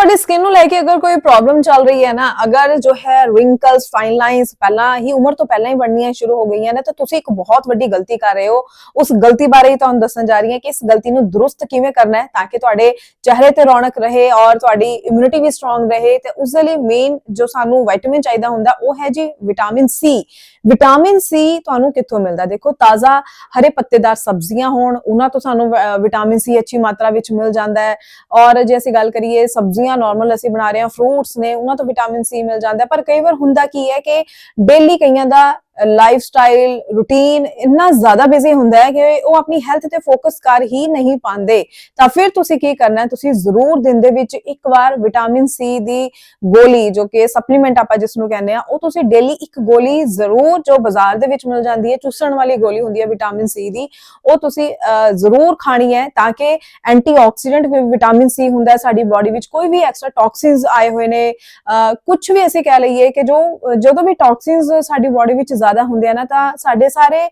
ਤੁਹਾਡੀ ਸਕਿਨ ਨੂੰ ਲੈ ਕੇ ਅਗਰ ਕੋਈ ਪ੍ਰੋਬਲਮ ਚੱਲ ਰਹੀ ਹੈ ਨਾ, ਅਗਰ ਜੋ ਹੈ ਰਿੰਕਲਸ ਫਾਈਨ ਲਾਈਨਸ ਪਹਿਲਾਂ ਹੀ ਉਮਰ ਤੋਂ ਪਹਿਲਾਂ ਹੀ ਬਣਨੀਆਂ ਸ਼ੁਰੂ ਹੋ ਗਈਆਂ ਨੇ, ਤਾਂ ਤੁਸੀਂ ਇੱਕ ਬਹੁਤ ਵੱਡੀ ਗਲਤੀ ਕਰ ਰਹੇ ਹੋ। ਉਸ ਗਲਤੀ ਬਾਰੇ ਹੀ ਤੁਹਾਨੂੰ ਦੱਸਣ ਜਾ ਰਹੀ ਹਾਂ ਕਿ ਇਸ ਗਲਤੀ ਨੂੰ ਦਰੁਸਤ ਕਿਵੇਂ ਕਰਨਾ ਹੈ ਤਾਂ ਕਿ ਤੁਹਾਡੇ ਚਿਹਰੇ ਤੇ ਰੌਣਕ ਰਹੇ ਔਰ ਤੁਹਾਡੀ ਇਮਿਊਨਿਟੀ ਵੀ ਸਟਰੋਂਗ ਰਹੇ ਤੇ ਉਸ ਦੇ ਲਈ ਮੇਨ ਜੋ ਸਾਨੂੰ ਵਿਟਾਮਿਨ ਚਾਹੀਦਾ ਹੁੰਦਾ, ਉਹ ਹੈ ਜੀ ਵਿਟਾਮਿਨ ਸੀ ਵਿਟਾਮਿਨ ਸੀ ਤੁਹਾਨੂੰ ਕਿੱਥੋਂ ਮਿਲਦਾ? ਦੇਖੋ, ਤਾਜ਼ਾ ਹਰੇ ਪੱਤੇਦਾਰ ਸਬਜ਼ੀਆਂ ਹੋਣ, ਉਹਨਾਂ ਤੋਂ ਸਾਨੂੰ ਵਿਟਾਮਿਨ ਸੀ ਅੱਛੀ ਮਾਤਰਾ ਵਿੱਚ ਮਿਲ ਜਾਂਦਾ ਹੈ। ਔਰ ਜੇ ਅਸੀਂ ਗੱਲ ਕਰੀਏ ਸਬਜ਼ੀਆਂ ਨਾਰਮਲ ਅਸੀਂ ਬਣਾ ਰਹੇ ਹਾਂ ਫਰੂਟਸ ਨੇ, ਉਹਨਾਂ ਤੋਂ ਵਿਟਾਮਿਨ ਸੀ ਮਿਲ ਜਾਂਦਾ ਪਰ ਕਈ ਵਾਰ ਹੁੰਦਾ ਕੀ ਹੈ ਕਿ ਡੇਲੀ ਕਈਆਂ ਦਾ ਲਾਈਫ ਸਟਾਈਲ ਰੂਟੀਨ ਇੰਨਾ ਜ਼ਿਆਦਾ ਬਿਜ਼ੀ ਹੁੰਦਾ ਹੈ ਕਿ ਉਹ ਆਪਣੀ ਹੈਲਥ ਤੇ ਫੋਕਸ ਕਰ ਹੀ ਨਹੀਂ ਪਾਉਂਦੇ। ਤਾਂ ਫਿਰ ਤੁਸੀਂ ਕੀ ਕਰਨਾ ਹੈ? ਤੁਸੀਂ ਜ਼ਰੂਰ ਦਿਨ ਦੇ ਵਿੱਚ ਇੱਕ ਵਾਰ ਵਿਟਾਮਿਨ ਸੀ ਦੀ ਗੋਲੀ, ਜੋ ਕਿ ਸਪਲੀਮੈਂਟ ਆਪਾਂ ਜਿਸ ਨੂੰ ਕਹਿੰਦੇ ਆ ਉਹ ਤੁਸੀਂ ਡੇਲੀ ਇੱਕ ਗੋਲੀ ਜ਼ਰੂਰ ਜੋ ਬਾਜ਼ਾਰ ਦੇ ਵਿੱਚ ਮਿਲ ਜਾਂਦੀ ਹੈ, ਚੂਸਣ ਵਾਲੀ ਗੋਲੀ ਹੁੰਦੀ ਹੈ ਵਿਟਾਮਿਨ ਸੀ ਦੀ, ਉਹ ਤੁਸੀਂ ਜ਼ਰੂਰ ਖਾਣੀ ਹੈ ਤਾਂ ਕਿ ਐਂਟੀਆਕਸੀਡੈਂਟ ਵਿਟਾਮਿਨ ਸੀ ਹੁੰਦਾ ਹੈ ਸਾਡੀ ਬਾਡੀ ਵਿੱਚ। ਕੋਈ ਵੀ ਐਕਸਟਰਾ ਟੌਕਸਿਨਸ ਆਏ ਹੋਏ ਨੇ ਕੁਝ ਵੀ ਅਸੀਂ ਕਹਿ ਲਈਏ ਕਿ ਜੋ, ਜਦੋਂ ਵੀ ਟੌਕਸਿਨਸ ਸਾਡੀ ਬਾਡੀ ਵਿੱਚ ਜ਼ਿਆਦਾ ਹੁੰਦੇ ਆ ਨਾ, ਤਾਂ ਸਾਡੇ ਸਾਰੇ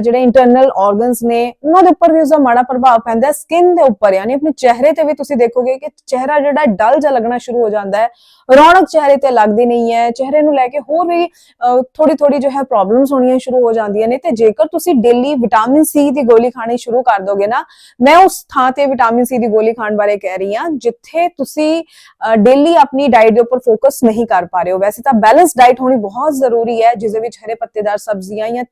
ਜਿਹੜੇ ਇੰਟਰਨਲ ਆਰਗਨਸ ਨੇ, ਉਹਨਾਂ ਦੇ ਉੱਪਰ ਵੀ ਉਸਦਾ ਮਾੜਾ ਪ੍ਰਭਾਵ ਪੈਂਦਾ ਹੈ ਸਕਿਨ ਦੇ ਉੱਪਰ, ਯਾਨੀ ਆਪਣੇ ਚਿਹਰੇ ਤੇ ਵੀ ਤੁਸੀਂ ਦੇਖੋਗੇ ਕਿ ਚਿਹਰਾ ਜਿਹੜਾ ਡਲ ਜਿਹਾ ਲੱਗਣਾ ਸ਼ੁਰੂ ਹੋ ਜਾਂਦਾ ਹੈ। ਰੌਣਕ ਚਿਹਰੇ ਤੇ ਲੱਗਦੀ ਨਹੀਂ ਹੈ, ਚਿਹਰੇ ਨੂੰ ਲੈ ਕੇ ਹੋਰ ਵੀ ਥੋੜੀ ਥੋੜੀ ਜੋ ਹੈ ਪ੍ਰੋਬਲਮਸ ਹੋਣੀਆਂ ਸ਼ੁਰੂ ਹੋ ਜਾਂਦੀਆਂ ਨੇ, ਤੇ ਜੇਕਰ ਤੁਸੀਂ ਡੇਲੀ ਵਿਟਾਮਿਨ ਸੀ ਦੀ ਗੋਲੀ ਖਾਣੀ ਸ਼ੁਰੂ ਕਰ ਦੋਗੇ ਨਾ, ਮੈਂ ਉਸ ਥਾਂ ਤੇ ਵਿਟਾਮਿਨ ਸੀ ਦੀ ਗੋਲੀ ਖਾਣ ਬਾਰੇ ਕਹਿ ਰਹੀ ਹਾਂ, ਜਿੱਥੇ ਤੁਸੀਂ ਡੇਲੀ ਆਪਣੀ ਡਾਈਟ ਦੇ ਉੱਪਰ ਫੋਕਸ ਨਹੀਂ ਕਰ ਪਾ ਰਹੇ ਹੋ। ਵੈਸੇ ਤਾਂ ਬੈਲੈਂਸ ਡਾਈਟ ਹੋਣੀ ਬਹੁਤ ਜ਼ਰੂਰੀ ਹੈ, ਜਿਸ ਦੇ ਵਿੱਚ ਹਰੇ ਪੱਤੇ ਪੱਤੇਦਾਰ ਸਬਜ਼ੀਆਂ ਜਾਂ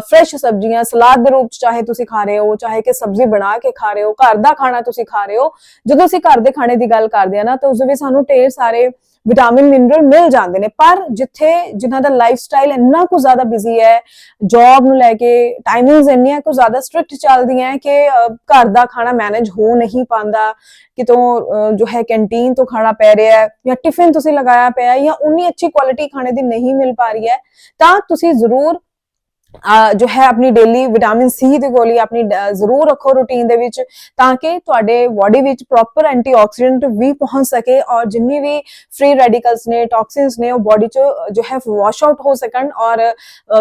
ਫਰੈਸ਼ ਸਬਜ਼ੀਆਂ, ਸਲਾਦ ਦੇ ਰੂਪ ਚ ਚਾਹੇ ਤੁਸੀਂ ਖਾ ਰਹੇ ਹੋ, ਚਾਹੇ ਕਿ ਸਬਜ਼ੀ ਬਣਾ ਕੇ ਖਾ ਰਹੇ ਹੋ, ਘਰ ਦਾ ਖਾਣਾ ਤੁਸੀਂ ਖਾ ਰਹੇ ਹੋ, ਜਦੋਂ ਅਸੀਂ ਘਰ ਦੇ ਖਾਣੇ ਦੀ ਗੱਲ ਕਰਦੇ ਆ ਨਾ, ਤਾਂ ਉਸ ਵਿੱਚ ਸਾਨੂੰ ਢੇਰ ਸਾਰੇ ਵਿਟਾਮਿਨ, ਮਿਨਰਲ ਮਿਲ ਜਾਂਦੇ ਨੇ, ਪਰ ਜਿੱਥੇ ਜਿਨ੍ਹਾਂ ਦਾ ਲਾਈਫ ਸਟਾਈਲ ਇੰਨਾ ਕੁ ਜ਼ਿਆਦਾ ਬਿਜ਼ੀ ਹੈ ਜੌਬ ਨੂੰ ਲੈ ਕੇ ਟਾਈਮਿੰਗਸ ਇੰਨੀਆਂ ਕੁ ਜ਼ਿਆਦਾ ਸਟ੍ਰਿਕਟ ਚੱਲਦੀਆਂ ਹੈ ਕਿ ਘਰ ਦਾ ਖਾਣਾ ਮੈਨੇਜ ਹੋ ਨਹੀਂ ਪਾਉਂਦਾ, ਕਿਤੋਂ ਜੋ ਹੈ ਕੈਂਟੀਨ ਤੋਂ ਖਾਣਾ ਪੈ ਰਿਹਾ ਹੈ, ਜਾਂ ਟਿਫਿਨ ਤੁਸੀਂ ਲਗਾਇਆ ਪਿਆ ਹੈ, ਜਾਂ ਉਨੀ ਅੱਛੀ ਕੁਆਲਿਟੀ ਖਾਣੇ ਦੀ ਨਹੀਂ ਮਿਲ ਪਾ ਰਹੀ ਹੈ, ਤਾਂ ਤੁਸੀਂ ਜ਼ਰੂਰ ਜੋ ਹੈ ਆਪਣੀ ਡੇਲੀ ਵਿਟਾਮਿਨ ਸੀ ਦੀ ਗੋਲੀ ਆਪਣੀ ਜ਼ਰੂਰ ਰੱਖੋ ਰੂਟੀਨ ਦੇ ਵਿੱਚ, ਤਾਂ ਕਿ ਤੁਹਾਡੇ ਬਾਡੀ ਵਿੱਚ ਪ੍ਰੋਪਰ ਐਂਟੀਆਕਸੀਡੈਂਟ ਵੀ ਪਹੁੰਚ ਸਕੇ ਔਰ ਜਿੰਨੀ ਵੀ ਫ੍ਰੀ ਰੈਡੀਕਲਸ ਨੇ ਟੌਕਸਿਨਸ ਨੇ, ਉਹ ਬਾਡੀ ਚ ਜੋ ਹੈ ਵਾਸ਼ ਆਊਟ ਹੋ ਸਕਣ ਔਰ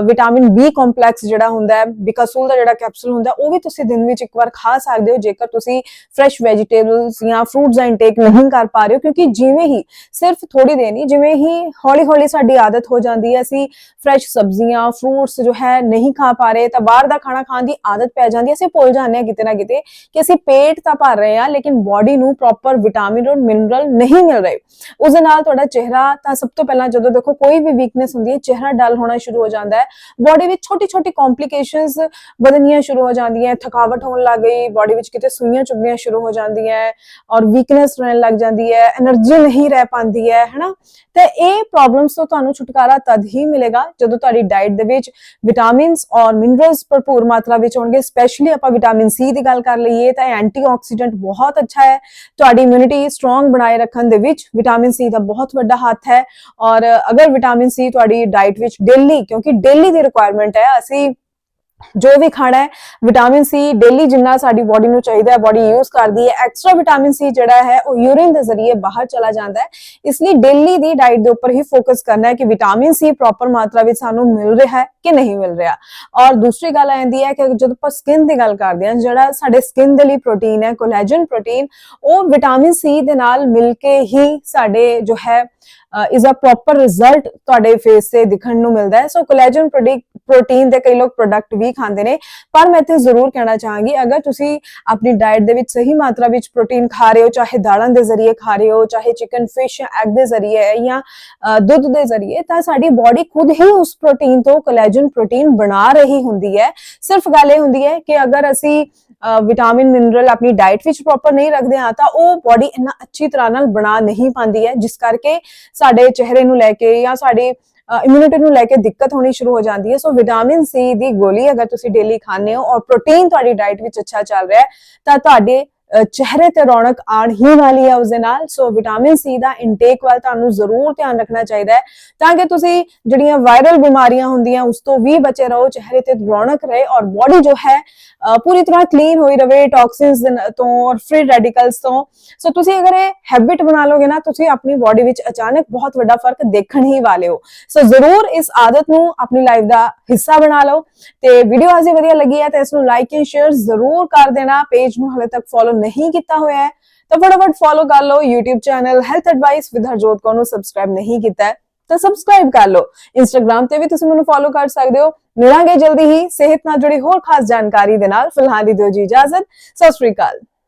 ਵਿਟਾਮਿਨ ਬੀ ਕੰਪਲੈਕਸ ਜਿਹੜਾ ਹੁੰਦਾ ਹੈ, ਬਿਕਾਸੂਲ ਦਾ ਜਿਹੜਾ ਕੈਪਸੂਲ ਹੁੰਦਾ, ਉਹ ਵੀ ਤੁਸੀਂ ਦਿਨ ਵਿੱਚ ਇੱਕ ਵਾਰ ਖਾ ਸਕਦੇ ਹੋ, ਜੇਕਰ ਤੁਸੀਂ ਫਰੈਸ਼ ਵੈਜੀਟੇਬਲਸ ਜਾਂ ਫਰੂਟਸ ਦਾ ਇਨਟੇਕ ਨਹੀਂ ਕਰ ਪਾ ਰਹੇ ਹੋ, ਕਿਉਂਕਿ ਜਿਵੇਂ ਹੀ, ਸਿਰਫ ਥੋੜੀ ਦੇਰ ਨਹੀਂ, ਜਿਵੇਂ ਹੀ ਹੌਲੀ ਹੌਲੀ ਸਾਡੀ ਆਦਤ ਹੋ ਜਾਂਦੀ ਹੈ, ਅਸੀਂ ਫਰੈਸ਼ ਸਬਜ਼ੀਆਂ ਫਰੂਟਸ ਜੋ ਹੈ ਹੈ ਨਹੀਂ ਖਾ ਪਾ ਰਹੇ, ਤਾਂ ਬਾਹਰ ਦਾ ਖਾਣਾ ਖਾਣ ਦੀ ਆਦਤ ਪੈ ਜਾਂਦੀ ਹੈ। ਅਸੀਂ ਭੁੱਲ ਜਾਂਦੇ ਹਾਂ ਕਿਤੇ ਨਾ ਕਿਤੇ ਕਿ ਅਸੀਂ ਪੇਟ ਤਾਂ ਭਰ ਰਹੇ ਹਾਂ, ਲੇਕਿਨ ਬਾਡੀ ਨੂੰ ਪ੍ਰੋਪਰ ਵਿਟਾਮਿਨ ਔਰ ਮਿਨਰਲ ਨਹੀਂ ਮਿਲ ਰਹੇ। ਉਸ ਦੇ ਨਾਲ ਤੁਹਾਡਾ ਚਿਹਰਾ ਤਾਂ ਸਭ ਤੋਂ ਪਹਿਲਾਂ ਜਦੋਂ ਦੇਖੋ ਕੋਈ ਵੀ ਵੀਕਨੈਸ ਹੁੰਦੀ ਹੈ, ਚਿਹਰਾ ਡਲ ਹੋਣਾ ਸ਼ੁਰੂ ਹੋ ਜਾਂਦਾ ਹੈ। ਬਾਡੀ ਵਿੱਚ ਛੋਟੀ ਛੋਟੀ ਕੰਪਲਿਕੇਸ਼ਨਸ ਵਧਣੀਆਂ ਸ਼ੁਰੂ ਹੋ ਜਾਂਦੀਆਂ ਥਕਾਵਟ ਹੋਣ ਲੱਗ ਗਈ ਬਾਡੀ ਵਿੱਚ ਕਿਤੇ ਸੂਈਆਂ ਚੁਭਣੀਆਂ ਸ਼ੁਰੂ ਹੋ ਜਾਂਦੀਆਂ ਔਰ ਵੀਕਨੈਸ ਰਹਿਣ ਲੱਗ ਜਾਂਦੀ ਹੈ એનર્ਜੀ ਨਹੀਂ ਰਹਿ ਪਾਉਂਦੀ ਹੈ, ਹਨਾ? ਤੇ ਇਹ ਪ੍ਰੋਬਲਮਸ ਤੋਂ ਤੁਹਾਨੂੰ ਛੁਟਕਾਰਾ ਤਦ ਹੀ ਮਿਲੇਗਾ ਜਦੋਂ ਤੁਹਾਡੀ ਡਾਈਟ ਦੇ ਵਿੱਚ ਵਿਟਾਮਿਨਸ ਔਰ ਮਿਨਰਲਸ ਭਰਪੂਰ ਮਾਤਰਾ ਵਿੱਚ ਹੋਣਗੇ ਸਪੈਸ਼ਲੀ ਆਪਾਂ ਵਿਟਾਮਿਨ ਸੀ ਦੀ ਗੱਲ ਕਰ ਲਈਏ ਤਾਂ ਐਂਟੀਆਕਸੀਡੈਂਟ ਬਹੁਤ ਅੱਛਾ ਹੈ। ਤੁਹਾਡੀ ਇਮਿਊਨਿਟੀ ਸਟਰੋਂਗ ਬਣਾਏ ਰੱਖਣ ਦੇ ਵਿੱਚ ਵਿਟਾਮਿਨ ਸੀ ਦਾ ਬਹੁਤ ਵੱਡਾ ਹੱਥ ਹੈ। ਔਰ ਅਗਰ ਵਿਟਾਮਿਨ ਸੀ ਤੁਹਾਡੀ ਡਾਈਟ ਵਿੱਚ ਡੇਲੀ ਕਿਉਂਕਿ ਡੇਲੀ ਦੀ ਰਿਕੁਆਇਰਮੈਂਟ ਹੈ, ਅਸੀਂ ਜੋ ਵੀ ਖਾਣਾ ਹੈ ਵਿਟਾਮਿਨ ਸੀ ਡੇਲੀ ਜਿੰਨਾ ਸਾਡੀ ਬਾਡੀ ਨੂੰ ਚਾਹੀਦਾ ਹੈ ਬਾਡੀ ਯੂਜ਼ ਕਰਦੀ ਹੈ ਐਕਸਟਰਾ ਵਿਟਾਮਿਨ ਸੀ ਜਿਹੜਾ ਹੈ, ਉਹ ਯੂਰਿਨ ਦੇ ਜ਼ਰੀਏ ਬਾਹਰ ਚਲਾ ਜਾਂਦਾ ਹੈ। ਇਸ ਲਈ ਡੇਲੀ ਦੀ ਡਾਈਟ ਦੇ ਉੱਪਰ ਹੀ ਫੋਕਸ ਕਰਨਾ ਹੈ ਕਿ ਵਿਟਾਮਿਨ ਸੀ ਪ੍ਰੋਪਰ ਮਾਤਰਾ ਵਿੱਚ ਸਾਨੂੰ ਮਿਲ ਰਿਹਾ ਹੈ ਕਿ ਨਹੀਂ ਮਿਲ ਰਿਹਾ। ਔਰ ਦੂਸਰੀ ਗੱਲ ਆਂਦੀ ਹੈ ਕਿ ਜਦੋਂ ਆਪਾਂ ਸਕਿਨ ਦੀ ਗੱਲ ਕਰਦੇ ਹਾਂ, ਜਿਹੜਾ ਸਾਡੇ ਸਕਿਨ ਦੇ ਲਈ ਪ੍ਰੋਟੀਨ ਹੈ ਕੋਲੇਜਨ ਪ੍ਰੋਟੀਨ ਉਹ ਵਿਟਾਮਿਨ ਸੀ ਦੇ ਨਾਲ ਮਿਲ ਕੇ ਹੀ ਸਾਡੇ ਜੋ ਹੈ ਇਜ਼ ਅ ਪ੍ਰੋਪਰ ਰਿਜ਼ਲਟ ਤੁਹਾਡੇ ਫੇਸ ਤੇ ਦਿਖਣ ਨੂੰ ਮਿਲਦਾ ਹੈ। ਸੋ ਕੋਲੇਜਨ ਪ੍ਰੋਟੀਨ ਦੇ ਕਈ ਲੋਕ ਪ੍ਰੋਡਕਟ ਵੀ ਖਾਂਦੇ ਨੇ। ਪਰ ਮੈਂ ਇੱਥੇ ਜ਼ਰੂਰ ਕਹਿਣਾ ਚਾਹਾਂਗੀ, ਅਗਰ ਤੁਸੀਂ ਆਪਣੀ ਡਾਈਟ ਦੇ ਵਿੱਚ ਸਹੀ ਮਾਤਰਾ ਵਿੱਚ ਪ੍ਰੋਟੀਨ ਖਾ ਰਹੇ ਹੋ, ਚਾਹੇ ਦਾਲਾਂ ਦੇ ਜ਼ਰੀਏ ਖਾ ਰਹੇ ਹੋ, ਚਾਹੇ ਚਿਕਨ ਫਿਸ਼ ਜਾਂ ਐਗ ਦੇ ਜ਼ਰੀਏ ਜਾਂ ਦੁੱਧ ਦੇ ਜ਼ਰੀਏ, ਤਾਂ ਸਾਡੀ ਬਾਡੀ ਖੁਦ ਹੀ ਉਸ ਪ੍ਰੋਟੀਨ ਤੋਂ ਕੋਲੇਜਨ ਪ੍ਰੋਟੀਨ ਬਣਾ ਰਹੀ ਹੁੰਦੀ ਹੈ। ਸਿਰਫ ਗੱਲ ਇਹ ਹੁੰਦੀ ਹੈ ਕਿ ਅਗਰ ਅਸੀਂ ਵਿਟਾਮਿਨ ਮਿਨਰਲ ਆਪਣੀ ਡਾਈਟ ਵਿੱਚ ਪ੍ਰੋਪਰ ਨਹੀਂ ਰੱਖਦੇ ਹਾਂ, ਤਾਂ ਉਹ ਬਾਡੀ ਇੰਨਾ ਅੱਛੀ ਤਰ੍ਹਾਂ ਨਾਲ ਬਣਾ ਨਹੀਂ ਪਾਉਂਦੀ ਹੈ, ਜਿਸ ਕਰਕੇ ਸਾਡੇ ਚਿਹਰੇ ਨੂੰ ਲੈ ਕੇ ਜਾਂ ਸਾਡੀ ਇਮਿਊਨਿਟੀ ਨੂੰ ਲੈ ਕੇ ਦਿੱਕਤ ਹੋਣੀ ਸ਼ੁਰੂ ਹੋ ਜਾਂਦੀ ਹੈ। ਸੋ ਵਿਟਾਮਿਨ ਸੀ ਦੀ ਗੋਲੀ ਅਗਰ ਤੁਸੀਂ ਡੇਲੀ ਖਾਂਦੇ ਹੋ ਔਰ ਪ੍ਰੋਟੀਨ ਤੁਹਾਡੀ ਡਾਈਟ ਵਿੱਚ ਅੱਛਾ ਚੱਲ ਰਿਹਾ ਹੈ, ਤਾਂ ਤੁਹਾਡੇ ਚਿਹਰੇ ਤੇ ਰੌਣਕ ਆਣ ਹੀ ਵਾਲੀ ਹੈ ਉਸ ਦੇ ਨਾਲ। ਸੋ ਵਿਟਾਮਿਨ ਸੀ ਦਾ ਇਨਟੇਕ ਵੱਲ ਤੁਹਾਨੂੰ ਜ਼ਰੂਰ ਧਿਆਨ ਰੱਖਣਾ ਚਾਹੀਦਾ ਹੈ ਤਾਂ ਕਿ ਤੁਸੀਂ ਜਿਹੜੀਆਂ ਵਾਇਰਲ ਬਿਮਾਰੀਆਂ ਹੁੰਦੀਆਂ, ਉਸ ਤੋਂ ਵੀ ਬਚੇ ਰਹੋ, ਚਿਹਰੇ ਤੇ ਰੌਣਕ ਰਹੇ ਔਰ ਬਾਡੀ ਜੋ ਹੈ ਪੂਰੀ ਤਰ੍ਹਾਂ ਕਲੀਨ ਹੋਈ ਰਵੇ ਟੌਕਸਿਨਸ ਤੋਂ ਔਰ ਫ੍ਰੀ ਰੈਡੀਕਲਸ ਤੋਂ। ਸੋ ਤੁਸੀਂ ਅਗਰ ਇਹ ਹੈਬਿਟ ਬਣਾ ਲਓਗੇ ਨਾ, ਤੁਸੀਂ ਆਪਣੀ ਬਾਡੀ ਵਿੱਚ ਅਚਾਨਕ ਬਹੁਤ ਵੱਡਾ ਫ਼ਰਕ ਦੇਖਣ ਹੀ ਵਾਲੇ ਹੋ। ਸੋ ਜ਼ਰੂਰ ਇਸ ਆਦਤ ਨੂੰ ਆਪਣੀ ਲਾਈਫ ਦਾ ਹਿੱਸਾ ਬਣਾ ਲਓ ਤੇ ਵੀਡੀਓ ਅਜੇ ਵਧੀਆ ਲੱਗੀ ਹੈ ਤਾਂ ਇਸ ਨੂੰ ਲਾਈਕ ਐਂਡ ਸ਼ੇਅਰ ਜ਼ਰੂਰ ਕਰ ਦੇਣਾ। ਪੇਜ ਨੂੰ ਹਲੇ ਤੱਕ ਫੋਲੋ ਨਹੀਂ ਕੀਤਾ ਹੋਇਆ ਹੈ, ਤਾਂ ਫਟਾਫਟ ਫੋਲੋ ਕਰ ਲਓ YouTube channel health advice with Harjot Kaur ਨੂੰ ਸਬਸਕ੍ਰਾਈਬ ਨਹੀਂ ਕੀਤਾ ਤਾਂ ਸਬਸਕ੍ਰਾਈਬ ਕਰ ਲਓ। ਇੰਸਟਾਗ੍ਰam ਤੇ ਵੀ ਤੁਸੀਂ ਮੈਨੂੰ ਫੋਲੋ ਕਰ ਸਕਦੇ ਹੋ। ਮਿਲਾਂਗੇ ਜਲਦੀ ਹੀ ਸਿਹਤ ਨਾਲ ਜੁੜੀ ਹੋਰ ਖਾਸ ਜਾਣਕਾਰੀ ਦੇ ਨਾਲ। ਫਿਲਹਾਲ ਦੀ ਦਿਓ ਜੀ ਇਜਾਜ਼ਤ। ਸਤਿ ਸ਼੍ਰੀ ਅਕਾਲ।